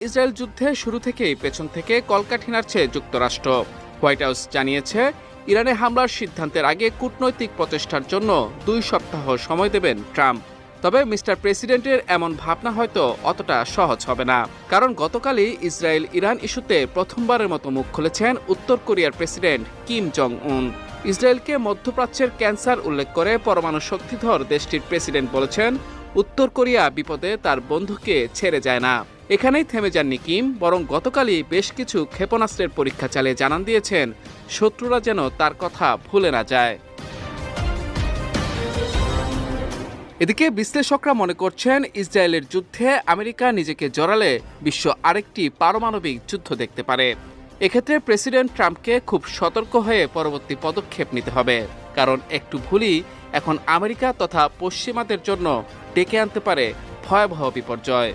Israel যুদ্ধে শুরু থেকেই পেছন থেকে কলকাঠি নাড়ছে যুক্তরাষ্ট্র। হোয়াইট হাউস জানিয়েছে, ইরানে হামলার সিদ্ধান্তের আগে কূটনৈতিক প্রচেষ্টার জন্য দুই সপ্তাহ সময় দেবেন ট্রাম্প। তবে মিস্টার প্রেসিডেন্টের এমন ভাবনা হয়তো অতটা সহজ হবে না। কারণ গতকালই ইসরায়েল ইরান ইস্যুতে প্রথমবারের মতো মুখ খুলেছেন উত্তর কোরিয়ার প্রেসিডেন্ট কিম জং উন ইসরায়েলকে মধ্যপ্রাচ্যের ক্যান্সার উল্লেখ করে পরমাণু শক্তিধর দেশটির প্রেসিডেন্ট বলেছেন, উত্তর কোরিয়া বিপদে তার বন্ধুকে ছেড়ে যায় না। এখানেই থেমে যাননি কিম বরং গতকালই বেশ কিছু ক্ষেপণাস্ত্রের পরীক্ষা চালিয়ে জানান দিয়েছেন, শত্রুরা যেন তার কথা ভুলে না যায়। এদিকে বিশ্লেষকরা মনে করছেন, ইসরায়েলের যুদ্ধে আমেরিকা নিজেকে জড়ালে বিশ্ব আরেকটি পারমাণবিক যুদ্ধ দেখতে পারে। এক্ষেত্রে প্রেসিডেন্ট ট্রাম্পকে খুব সতর্ক হয়ে পরবর্তী পদক্ষেপ নিতে হবে, কারণ একটু ভুলই এখন আমেরিকা তথা পশ্চিমাদের জন্য ডেকে আনতে পারে ভয়াবহ বিপর্যয়।